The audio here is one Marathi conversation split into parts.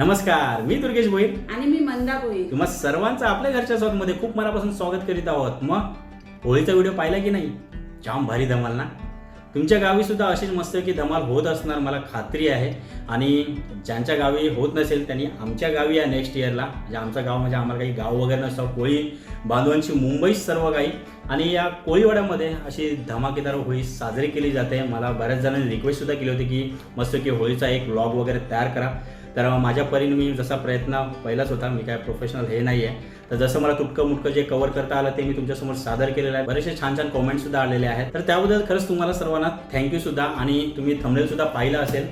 नमस्कार मी दुर्गेश भोईर. आणि मी मंदा भोईर. तुम्हा सर्वांचं आपल्या घरच्या स्वादमध्ये खूप मनापासून स्वागत करीत आहोत. मग होळीचा व्हिडिओ पाहिला की नाही? जाम भारी धमाल ना? तुमच्या गावी सुद्धा अशीच मस्त की धमाल होत असणार मला खात्री आहे. आणि ज्यांच्या गावी होत नसेल त्यांनी आमच्या गावी या नेक्स्ट इयरला म्हणजे आमचं गाव म्हणजे आम्हाला काही गाव वगैरे नसतं कोळी बांधवांची मुंबईत सर्व काही. आणि या कोळीवाड्यामध्ये अशी धमाकेदार होळी साजरी केली जाते. मला बऱ्याच जणांनी रिक्वेस्ट सुद्धा केली होती की मस्त की होळीचा एक ब्लॉग वगैरे तयार करा. तर माझ्या परीने मी जसा प्रयत्न पहिलाच होता मी काय प्रोफेशनल हे नाही आहे तर जसं मला तुटकं मुटकं जे कव्हर करता आलं ते मी तुमच्यासमोर सादर केलेलं आहे. बरेचसे छान छान कॉमेंट सुद्धा आलेले आहेत. तर त्याबद्दल खरंच तुम्हाला सर्वांना थँक्यू सुद्धा आणि तुम्ही थंबनेल सुद्धा पाहिलं असेल.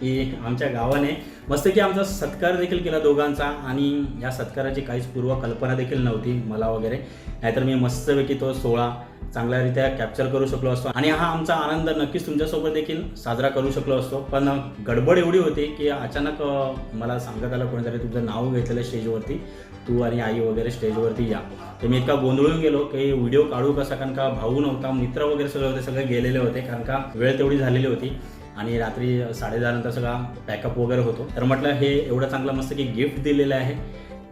की आमच्या गावाने मस्त की आमचा सत्कार देखील केला दोघांचा आणि या सत्काराची काहीच पूर्व कल्पना देखील नव्हती मला वगैरे. नाहीतर मी मस्तपैकी तो सोहळा चांगल्यारीत्या कॅप्चर करू शकलो असतो. आणि हा आमचा आनंद नक्कीच तुमच्यासोबत देखील साजरा करू शकलो असतो. पण गडबड एवढी होती की अचानक मला सांगत आलं कोणीतरी तुझं नाव घेतलेलं स्टेजवरती. तू आणि आई वगैरे स्टेजवरती या. तर मी इतका गोंधळून गेलो की व्हिडिओ काढू कसा? कारण का भाऊ नव्हता मित्र वगैरे सगळे होते सगळे गेलेले होते. कारण का वेळ तेवढी झालेली होती. आणि रात्री साडेदहानंतर सगळा पॅकअप वगैरे होतो. तर म्हटलं हे एवढं चांगलं मस्त की गिफ्ट दिलेलं आहे.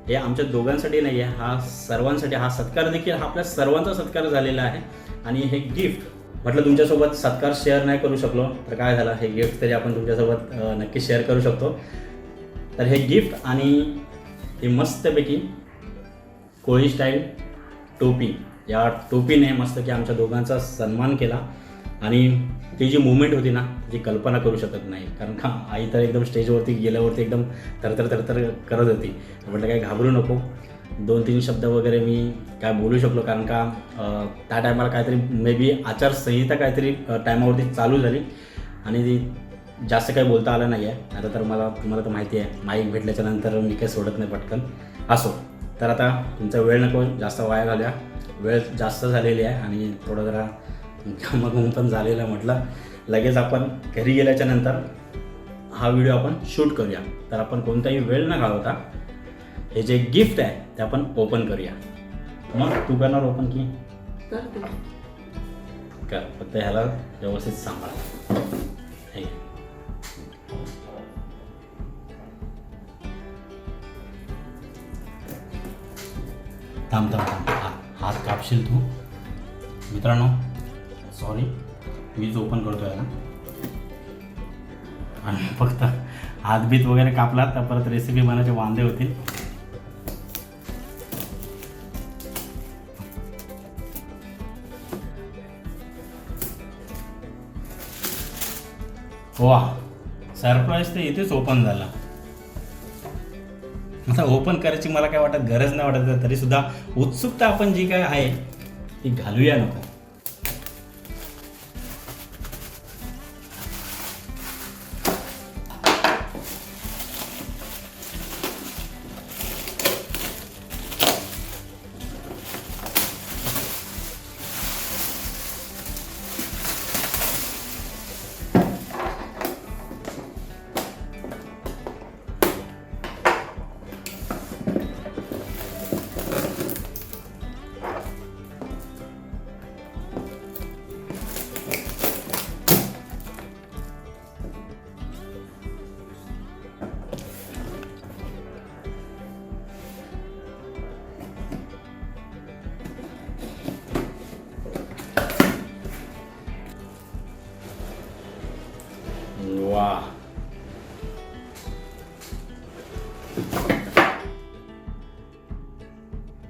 हे आमच्या दोघांसाठी नाही आहे हा सर्वांसाठी हा सत्कार देखील हा आपल्या सर्वांचा सत्कार झालेला आहे. आणि हे गिफ्ट म्हटलं तुमच्यासोबत सत्कार शेअर नाही करू शकलो. तर काय झालं हे गिफ्ट तरी आपण तुमच्यासोबत नक्की शेअर करू शकतो. तर हे गिफ्ट आणि हे मस्तपैकी कोळी स्टाईल टोपी. या टोपीने मस्त की आमच्या दोघांचा सन्मान केला. आणि ती जी मुवमेंट होती ना जी कल्पना करू शकत नाही. कारण का आई तर एकदम स्टेजवरती गेल्यावरती एकदम थरथर थरथर करत होती. म्हटलं काही घाबरू नको. दोन तीन शब्द वगैरे मी काय बोलू शकलो. कारण का त्या टायमाला काहीतरी मे बी आचारसंहिता काहीतरी टायमावरती चालू झाली. आणि ती जास्त काही बोलता आलं नाही आहे आता तर मला तुम्हाला तर माहिती आहे. माईक भेटल्याच्या नंतर मी काही सोडत नाही पटकन. असो तर आता तुमचा वेळ नको जास्त वाया घालूया. वेळ जास्त झालेली आहे आणि थोडं जरा मग पण झालेलं म्हटलं. लगेच आपण घरी गेल्याच्यानंतर हा व्हिडिओ आपण शूट करूया. तर आपण कोणताही वेळ न घालवता हे जे गिफ्ट आहे ते आपण ओपन करूया. मग तू करणार ओपन की कर. फक्त ह्याला व्यवस्थित सांभाळ. हे. थांब थांब थांब. हात कापशील तू. मित्रांनो सॉरी वीज ओपन करतो याला आणि फक्त हातबीत वगैरे कापला तर परत रेसिपी बनायचे वांदे होतील. वा सरप्राईज तर इथेच ओपन झाला. आता ओपन करायची मला काय वाटत गरज नाही वाटत तरी सुद्धा उत्सुकता आपण जी काय आहे ती घालूया नको.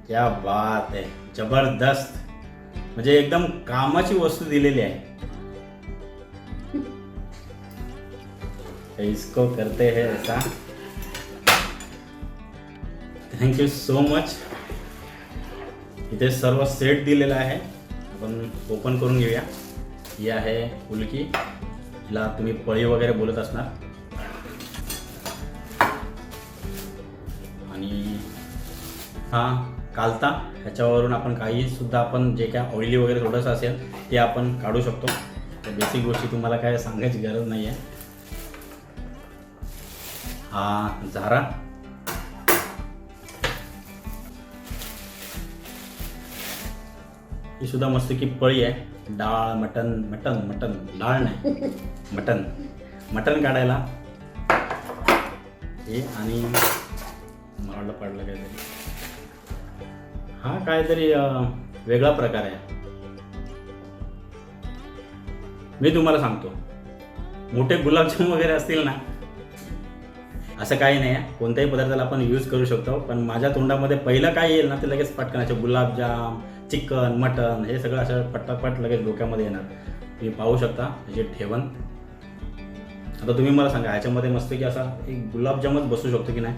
क्या बात आहे जबरदस्त. म्हणजे एकदम कामाची वस्तू दिलेली आहे. इसको करते है ऐसा. थँक्यू सो मच इथे सर्व सेट दिलेला आहे. आपण ओपन करून घेऊया. ही आहे उलकी हिला तुम्ही पळी वगैरे बोलत असणार. आणि हा कालता. ह्याच्यावरून आपण काहीसुद्धा आपण जे काय ऑइली वगैरे थोडंसं असेल ते आपण काढू शकतो. तर बेसिक गोष्टी तुम्हाला काय सांगायची गरज नाही आहे हा झारा. ही सुद्धा मस्त की पळी आहे. डाळ मटन मटन मटन डाळ नाही. मटन मटन काढायला. हे आणि मला वाटलं पडलं काहीतरी. हा काहीतरी वेगळा प्रकार आहे. मी तुम्हाला सांगतो. मोठे गुलाबजाम वगैरे असतील ना असं काही नाही आहे. कोणत्याही पदार्थाला आपण यूज करू शकतो पण माझ्या तोंडामध्ये पहिलं काय येईल ना ते लगेच पटकन असे गुलाबजाम चिकन मटन हे सगळं असं पटापट लगेच डोक्यामध्ये येणार. तुम्ही पाहू शकता ह्याचे ठेवण आता तुम्ही मला सांगा ह्याच्यामध्ये मस्त की असा एक गुलाबजामच बसू शकतो की नाही?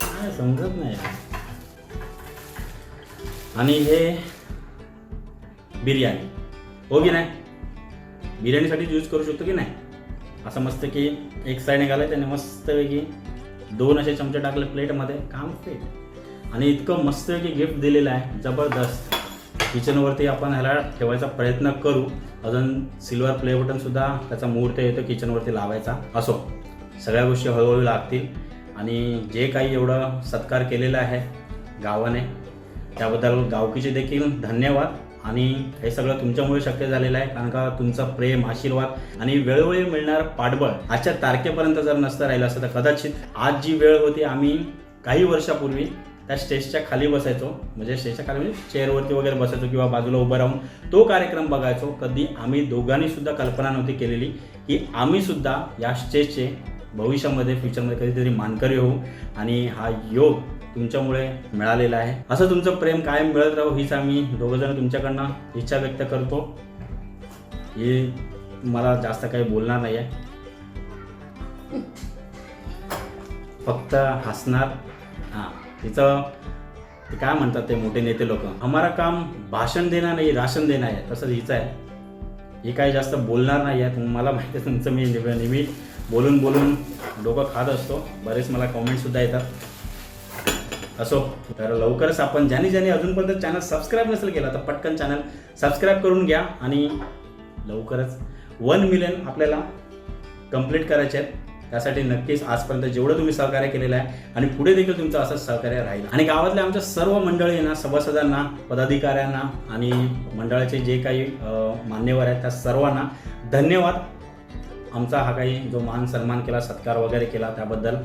काय समजत नाही. आणि हे बिर्याणी. हो की नाही? बिर्याणीसाठी यूज करू शकतो की नाही? असं मस्त की एक साईड निघालं त्याने मस्तपैकी दोन असे चमचे टाकले प्लेटमध्ये. काम फिट आणि इतकं मस्तपैकी गिफ्ट दिलेलं आहे. जबरदस्त. किचनवरती आपण ह्याला ठेवायचा प्रयत्न करू. अजून सिल्वर प्ले बटनसुद्धा त्याचा मुहूर्त येतो किचनवरती लावायचा. असो. सगळ्या गोष्टी हळूहळू लागतील. आणि जे काही एवढं सत्कार केलेला आहे गावाने त्याबद्दल गावकीचे देखील धन्यवाद. आणि हे सगळं तुमच्यामुळे शक्य झालेलं आहे कारण का तुमचा प्रेम आशीर्वाद आणि वेळोवेळी मिळणार पाठबळ आजच्या तारखेपर्यंत जर नसतं राहिलं असतं तर कदाचित आज जी वेळ होती आम्ही काही वर्षापूर्वी त्या स्टेजच्या खाली बसायचो. म्हणजे स्टेजच्या खाली म्हणजे चेअरवरती वगैरे बसायचो किंवा बाजूला उभं राहून तो कार्यक्रम बघायचो. कधी आम्ही दोघांनी सुद्धा कल्पना नव्हती केलेली की आम्ही सुद्धा या स्टेजचे भविष्यामध्ये फ्युचरमध्ये कधीतरी मानकरी होऊ. आणि हा योग तुमच्यामुळे मिळालेलं आहे. असं तुमचं प्रेम कायम मिळत राहू हीच आम्ही दोघंजण तुमच्याकडनं इच्छा व्यक्त करतो. ही मला जास्त काही बोलणार नाही आहे फक्त हसणार. हां तिचं ते काय म्हणतात ते मोठे नेते लोक? हमारा काम भाषण देणं नाही राशन देणं आहे. तसंच हिचं आहे. ही काही जास्त बोलणार नाही आहे. मला माहिती आहे तुमचं मी नेहमी बोलून बोलून डोकं खात असतो. बरेच मला कॉमेंटसुद्धा येतात. असो. तर लवकरच आपण ज्याने ज्याने अजूनपर्यंत चॅनल सबस्क्राईब नसेल केला तर पटकन चॅनल सबस्क्राईब करून घ्या आणि लवकरच वन मिलियन आपल्याला कंप्लीट करायचे आहेत. त्यासाठी नक्कीच आजपर्यंत जेवढं तुम्ही सहकार्य केलेलं आहे आणि पुढे देखील तुमचं असंच सहकार्य राहील. आणि गावातल्या आमच्या सर्व मंडळी ना सभासदांना पदाधिकाऱ्यांना आणि मंडळाचे जे काही मान्यवर आहेत त्या सर्वांना धन्यवाद. आमचा हा काही जो मान सन्मान केला सत्कार वगैरे केला त्याबद्दल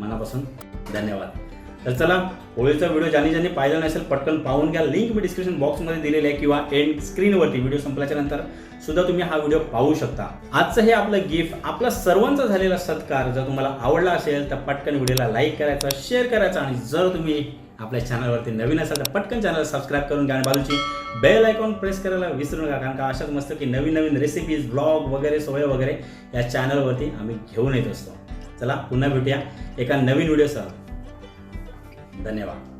मनापासून धन्यवाद. तर चला होळीचा व्हिडिओ ज्यांनी ज्यांनी पाहिला नसेल पटकन पाहून घ्या. लिंक मी डिस्क्रिप्शन बॉक्समध्ये दिलेली आहे किंवा एंड स्क्रीनवरती व्हिडिओ संपल्याच्या नंतर सुद्धा तुम्ही हा व्हिडिओ पाहू शकता. आजचं हे आपलं गिफ्ट आपला सर्वांचा झालेला सत्कार जर तुम्हाला आवडला असेल तर पटकन व्हिडिओला लाईक करायचा शेअर करायचा आणि जर तुम्ही आपल्या चॅनलवरती नवीन असाल तर पटकन चॅनल सबस्क्राईब करून घ्या आणि बाजूची बेल आयकॉन प्रेस करायला विसरू नका कारण का अशाच मस्त की नवीन नवीन रेसिपीज ब्लॉग वगैरे सोय वगैरे या चॅनलवरती आम्ही घेऊन येत असतो. चला पुन्हा भेटूया एका नवीन व्हिडिओसह. धन्यवाद